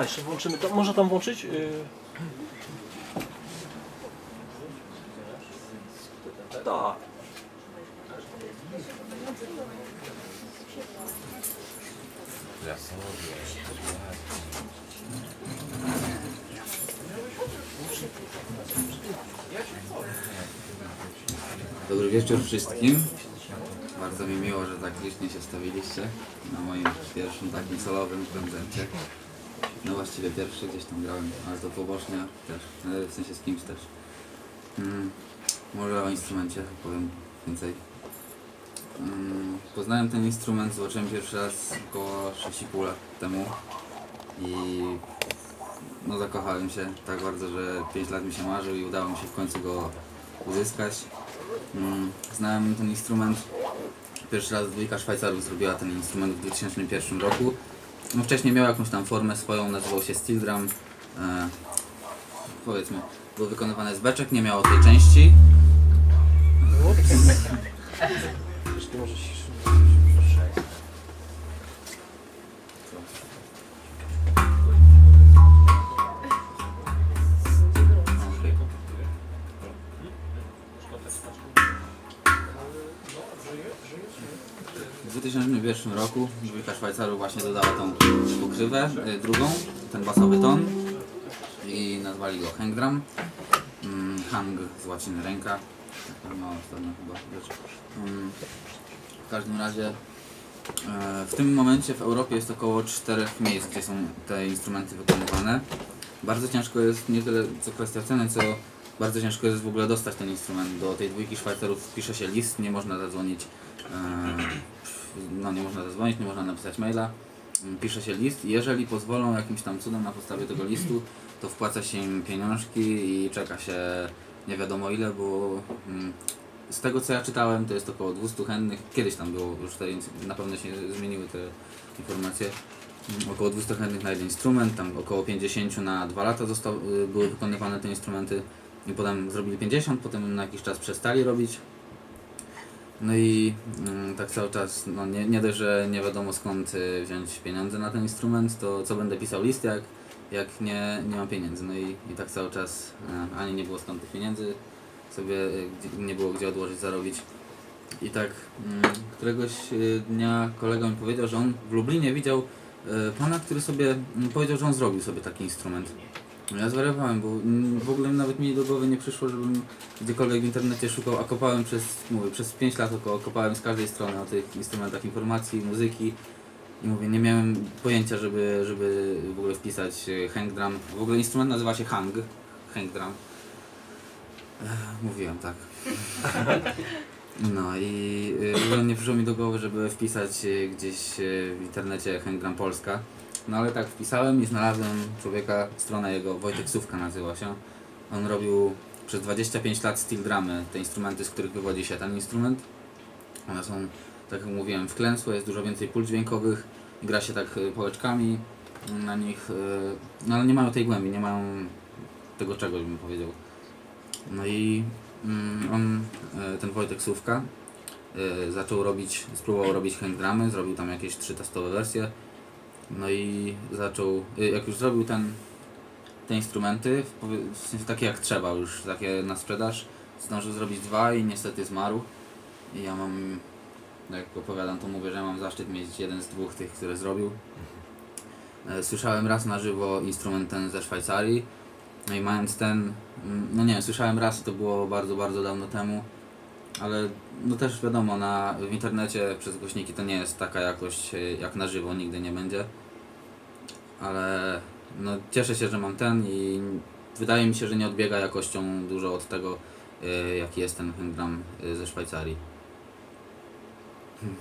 Aha, jeszcze włączymy. To, można tam włączyć? Yy... Tak. Dobry wieczór wszystkim. Bardzo mi miło, że tak licznie się stawiliście na moim pierwszym takim solowym koncercie. No właściwie pierwszy gdzieś tam grałem, ale to pobocznie też, w sensie z kimś też. Mm, może o instrumencie powiem więcej. Mm, poznałem ten instrument, zobaczyłem pierwszy raz około 6,5 lat temu i no zakochałem się tak bardzo, że 5 lat mi się marzył i udało mi się w końcu go uzyskać. Mm, Znałem ten instrument. Pierwszy raz dwójka Szwajcarów zrobiła ten instrument w 2001 roku. No, wcześniej miał jakąś tam formę swoją, nazywał się steel drum. E, powiedzmy, był wykonywany z beczek, nie miało tej części. Ciszy. 2001 roku dwójka Szwajcarów właśnie dodała tą pokrywę, y, drugą, ten basowy ton i nazwali go hang drum. Mm, hang z łaciny ręka, taka mała strona chyba rzecz. Mm, w każdym razie e, w tym momencie w Europie jest około czterech miejsc, gdzie są te instrumenty wykonywane. Bardzo ciężko jest nie tyle co kwestia ceny, co bardzo ciężko jest w ogóle dostać ten instrument. Do tej dwójki Szwajcarów pisze się list, nie można zadzwonić e, no nie można zadzwonić, nie można napisać maila. Mm, Pisze się list jeżeli pozwolą jakimś tam cudem na podstawie tego listu, to wpłaca się im pieniążki i czeka się nie wiadomo ile, bo mm, z tego co ja czytałem, to jest około 200 chętnych. Kiedyś tam było, już tutaj na pewno się zmieniły te informacje. Mm, Około 200 chętnych na jeden instrument, tam około 50 na 2 lata został, y, były wykonywane te instrumenty i potem zrobili 50, potem na jakiś czas przestali robić. No i mm, tak cały czas, no nie, nie dość, że nie wiadomo skąd y, wziąć pieniądze na ten instrument, to co będę pisał list, jak, jak nie, nie mam pieniędzy. No i, i tak cały czas e, ani nie było skąd tych pieniędzy, sobie y, nie było gdzie odłożyć, zarobić. I tak mm, któregoś y, dnia kolega mi powiedział, że on w Lublinie widział y, pana, który sobie mm, powiedział, że on zrobił sobie taki instrument. Ja zwariowałem, bo w ogóle nawet mi do głowy nie przyszło, żebym gdziekolwiek w internecie szukał, a kopałem przez, mówię, przez 5 lat około, kopałem z każdej strony o tych instrumentach informacji, muzyki i mówię, nie miałem pojęcia, żeby, żeby w ogóle wpisać e, hang drum. W ogóle instrument nazywa się hang, hang drum. Ech, Mówiłem tak. No i y, w ogóle nie przyszło mi do głowy, żeby wpisać gdzieś w internecie hang drum Polska. No ale tak wpisałem i znalazłem człowieka, strona jego, Wojtek Sówka nazywa się. On robił przez 25 lat steel drumy, te instrumenty, z których wywodzi się ten instrument. One są, tak jak mówiłem, wklęsłe, jest dużo więcej pól dźwiękowych, gra się tak y, pałeczkami na nich, y, no ale nie mają tej głębi, nie mają tego czegoś bym powiedział. No i mm, on, y, ten Wojtek Sówka, zaczął robić, spróbował robić hang drumy, zrobił tam jakieś trzy testowe wersje. No i zaczął, y, jak już zrobił ten, te instrumenty, w w sensie takie jak trzeba, już takie na sprzedaż, zdążył zrobić dwa i niestety zmarł. I ja mam, jak opowiadam, to mówię, że mam zaszczyt mieć jeden z dwóch tych, które zrobił. E, Słyszałem raz na żywo instrument ten ze Szwajcarii. No i mając ten, mm, no nie wiem, słyszałem raz to było bardzo, bardzo dawno temu. Ale no też wiadomo, na, w internecie przez głośniki to nie jest taka jakość e, jak na żywo, nigdy nie będzie. Ale no cieszę się, że mam ten i wydaje mi się, że nie odbiega jakością dużo od tego, e, jaki jest ten Hengdram e, ze Szwajcarii. Hmm.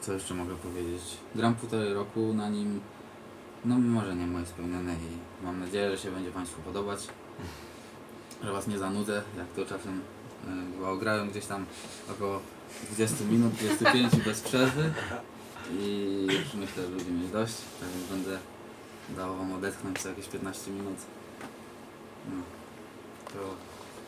Co jeszcze mogę powiedzieć? Gram półtorej roku na nim. No marzenie moje spełnione i mam nadzieję, że się będzie Państwu podobać. Że Was nie zanudzę, jak to czasem y, bywało. Grałem gdzieś tam około 20 minut, 25 bez przerwy i już myślę, że ludzie mieli dość, tak więc będę dawał Wam odetchnąć co jakieś 15 minut. No, to